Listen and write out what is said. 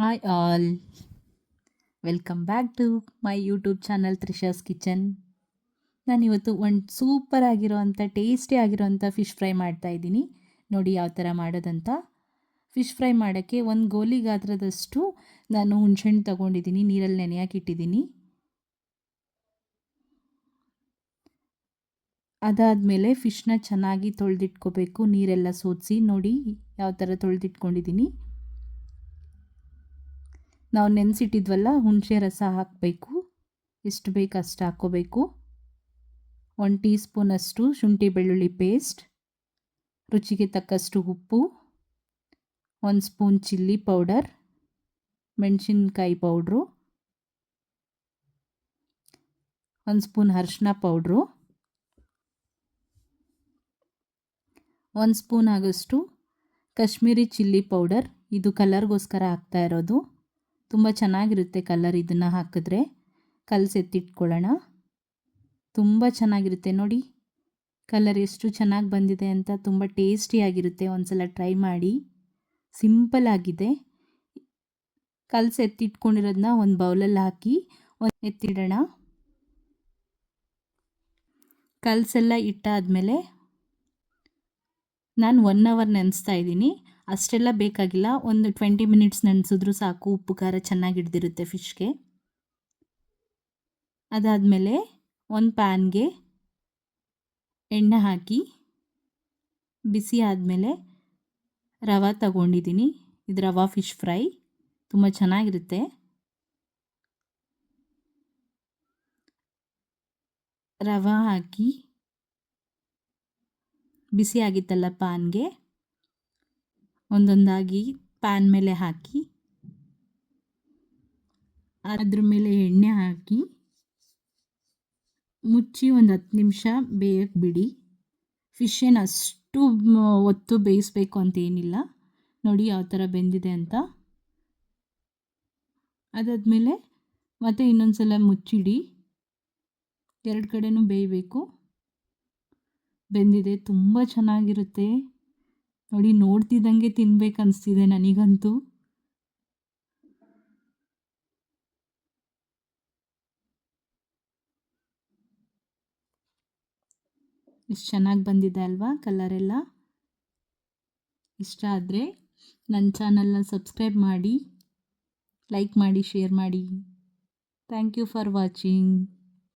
Hi all welcome back to my YouTube channel Trisha's kitchen ನಾನಿವತ್ತು ಒಂದು super ಆಗಿರೋವಂಥ tasty ಆಗಿರೋವಂಥ ಫಿಶ್ ಫ್ರೈ ಮಾಡ್ತಾ ಇದ್ದೀನಿ. ನೋಡಿ ಯಾವ ಥರ ಮಾಡೋದಂತ. ಫಿಶ್ ಫ್ರೈ ಮಾಡೋಕ್ಕೆ ಒಂದು ಗೋಲಿ ಗಾತ್ರದಷ್ಟು ನಾನು ಹುಣ್ಸೆಹಣ್ಣು ತೊಗೊಂಡಿದ್ದೀನಿ, ನೀರಲ್ಲಿ ನೆನೆಯಕ್ಕೆ ಇಟ್ಟಿದ್ದೀನಿ. ಅದಾದಮೇಲೆ ಫಿಶ್ನ ಚೆನ್ನಾಗಿ ತೊಳೆದಿಟ್ಕೋಬೇಕು, ನೀರೆಲ್ಲ ಸೋದಿಸಿ ನೋಡಿ ಯಾವ ಥರ ತೊಳೆದಿಟ್ಕೊಂಡಿದ್ದೀನಿ. ನಾವು ನೆನೆಸಿಟ್ಟಿದ್ವಲ್ಲ, ಹುಣಸೆ ರಸ ಹಾಕಬೇಕು. ಎಷ್ಟು ಬೇಕು ಅಷ್ಟು ಹಾಕ್ಕೋಬೇಕು. ಒನ್ ಟೀ ಸ್ಪೂನಷ್ಟು ಶುಂಠಿ ಬೆಳ್ಳುಳ್ಳಿ ಪೇಸ್ಟ್. ರುಚಿಗೆ ತಕ್ಕಷ್ಟು ಉಪ್ಪು. ಒಂದು ಸ್ಪೂನ್ ಚಿಲ್ಲಿ ಪೌಡರ್. ಮೆಣಸಿನ್ಕಾಯಿ ಪೌಡ್ರು. ಒಂದು ಸ್ಪೂನ್ ಅರ್ಶಿನ ಪೌಡ್ರು. ಒಂದು ಸ್ಪೂನ್ ಆಗೋಷ್ಟು ಕಾಶ್ಮೀರಿ ಚಿಲ್ಲಿ ಪೌಡರ್. ಇದು ಕಲರ್ಗೋಸ್ಕರ ಹಾಕ್ತಾ ಇರೋದು. ತುಂಬ ಚೆನ್ನಾಗಿರುತ್ತೆ ಕಲರ್ ಇದನ್ನು ಹಾಕಿದ್ರೆ. ಕಲಸೆತ್ತಿಟ್ಕೊಳ್ಳೋಣ ತುಂಬ ಚೆನ್ನಾಗಿರುತ್ತೆ ನೋಡಿ. ಕಲರ್ ಎಷ್ಟು ಚೆನ್ನಾಗಿ ಬಂದಿದೆ ಅಂತ ತುಂಬ ಟೇಸ್ಟಿಯಾಗಿರುತ್ತೆ ಒಂದು ಸಲ ಟ್ರೈ ಮಾಡಿ. ಸಿಂಪಲ್ ಆಗಿದೆ. ಕಲಸಿ ಎತ್ತಿಟ್ಕೊಂಡಿರೋದನ್ನ ಒಂದು ಬೌಲಲ್ಲಿ ಹಾಕಿ ಒಂದು ಎತ್ತಿಡೋಣ. ಕಲಸೆಲ್ಲ ಇಟ್ಟಾದಮೇಲೆ ನಾನು ಒನ್ ಅವರ್ ನೆನೆಸ್ತಾ ಇದ್ದೀನಿ. ಅಷ್ಟೆಲ್ಲ ಬೇಕಾಗಿಲ್ಲ. ಒಂದು ಟ್ವೆಂಟಿ ಮಿನಿಟ್ಸ್ ನೆನೆಸಿದ್ರು ಸಾಕು, ಉಪ್ಪು, ಖಾರ ಚೆನ್ನಾಗಿ ಹಿಡ್ದಿರುತ್ತೆ ಫಿಶ್ಗೆ ಅದಾದಮೇಲೆ ಒಂದು ಪ್ಯಾನ್ಗೆ ಎಣ್ಣೆ ಹಾಕಿ, ಬಿಸಿ ಆದಮೇಲೆ ರವೆ ತಗೊಂಡಿದ್ದೀನಿ ಇದು ರವೆ ಫಿಶ್ ಫ್ರೈ ತುಂಬ ಚೆನ್ನಾಗಿರುತ್ತೆ. ರವೆ ಹಾಕಿ ಬಿಸಿ ಆಗಿತ್ತಲ್ಲ ಪ್ಯಾನ್ಗೆ ಒಂದೊಂದಾಗಿ ಪ್ಯಾನ್ ಮೇಲೆ ಹಾಕಿ, ಅದ್ರ ಮೇಲೆ ಎಣ್ಣೆ ಹಾಕಿ, ಮುಚ್ಚಿ ಒಂದು ಹತ್ತು ನಿಮಿಷ ಬೇಯಕ್ಕೆ ಬಿಡಿ. ಫಿಶ್ ಏನು ಅಷ್ಟು ಒತ್ತು ಬೇಯಿಸ್ಬೇಕು ಅಂತ ಏನಿಲ್ಲ. ನೋಡಿ ಯಾವ ಥರ ಬೆಂದಿದೆ ಅಂತ. ಅದಾದಮೇಲೆ ಮತ್ತೆ ಇನ್ನೊಂದು ಸಲ ಮುಚ್ಚಿಡಿ. ಎರಡು ಕಡೆನೂ ಬೇಯಬೇಕು. ಬೆಂದಿದೆ, ತುಂಬ ಚೆನ್ನಾಗಿರುತ್ತೆ. ನೋಡಿ, ನೋಡ್ತಿದ್ದಂಗೆ ತಿನ್ಬೇಕು ಅನ್ಸ್ತಿದೆ ನನಗಂತೂ. ಇಷ್ಟು ಚೆನ್ನಾಗಿ ಬಂದಿದೆ ಅಲ್ವಾ ಕಲರೆಲ್ಲ ಇಷ್ಟ ಆದರೆ ನನ್ನ ಚಾನಲ್ನ ಸಬ್ಸ್ಕ್ರೈಬ್ ಮಾಡಿ ಲೈಕ್ ಮಾಡಿ ಶೇರ್ ಮಾಡಿ. Thank you for watching